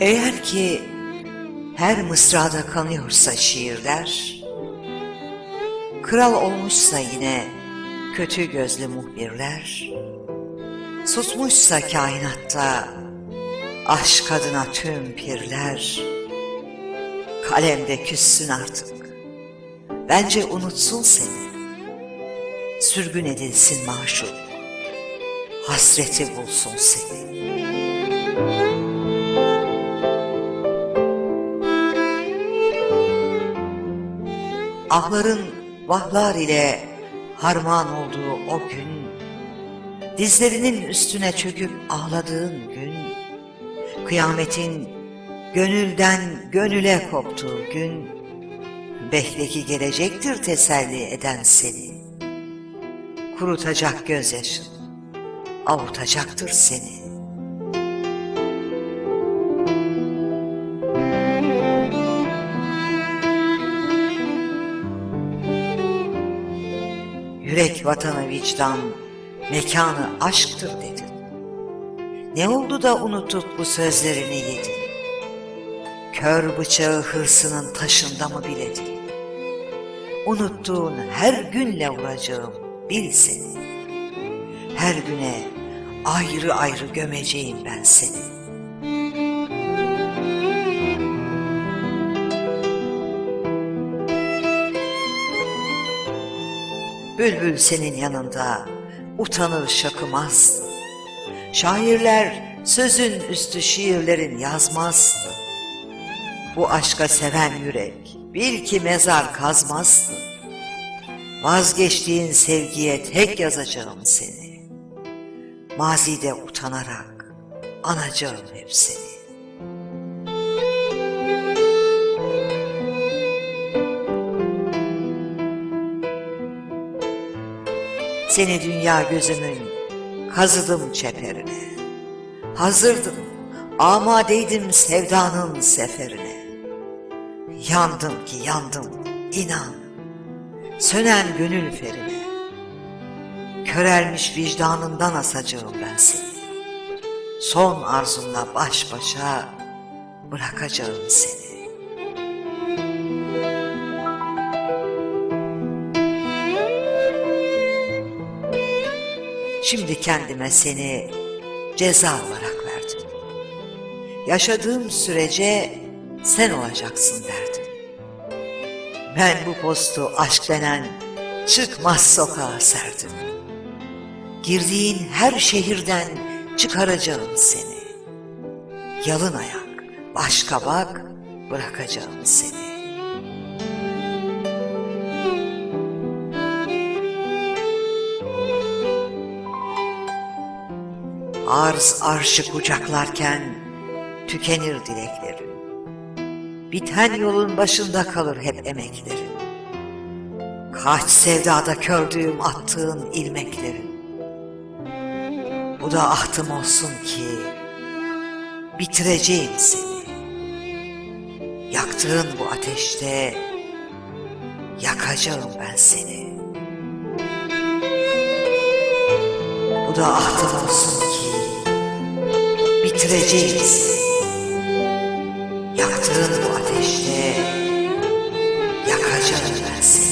Eğer ki her mısrada kanıyorsa şiirler, kral olmuşsa yine kötü gözlü muhbirler, susmuşsa kainatta aşk adına tüm pirler, kalemde küssün artık, bence unutsun seni, sürgün edilsin maşuk, hasreti bulsun seni. Ahların vahlar ile harman olduğu o gün, dizlerinin üstüne çöküp ağladığın gün, kıyametin gönülden gönüle koptuğu gün, behleki gelecektir teselli eden seni. Kurutacak gözyaşın, avutacaktır seni. Yürek vatanı vicdan, mekanı aşktır dedin. Ne oldu da unutup bu sözlerini yedin? Kör bıçağı hırsının taşında mı biledin? Unuttuğun her günle vuracağım bil seni. Her güne ayrı ayrı gömeceğim ben seni. Bülbül senin yanında utanır şakımaz. Şairler sözün üstü şiirlerin yazmaz. Bu aşka seven yürek bil ki mezar kazmaz. Vazgeçtiğin sevgiye tek yazacağım seni. Mazide utanarak anacağım hep seni. Seni dünya gözümün kazıdım çeperine. Hazırdım, amadeydim sevdanın seferine. Yandım ki yandım, inan, sönen gönül ferine. Körelmiş vicdanından asacağım ben seni. Son arzumla baş başa bırakacağım seni. Şimdi kendime seni ceza olarak verdim. Yaşadığım sürece sen olacaksın derdim. Ben bu postu aşk denen çıkmaz sokağa serdim. Girdiğin her şehirden çıkaracağım seni. Yalın ayak, baş kabak bırakacağım seni. Arz arşı kucaklarken tükenir dileklerin. Biten yolun başında kalır hep emeklerin. Kaç sevdada kördüğüm attığın ilmeklerin. Bu da ahtım olsun ki bitireceğim seni. Yaktığın bu ateşte yakacağım ben seni. Bu da ahtım olsun seni. Yaktığın bu ateşte yakacağım ben seni.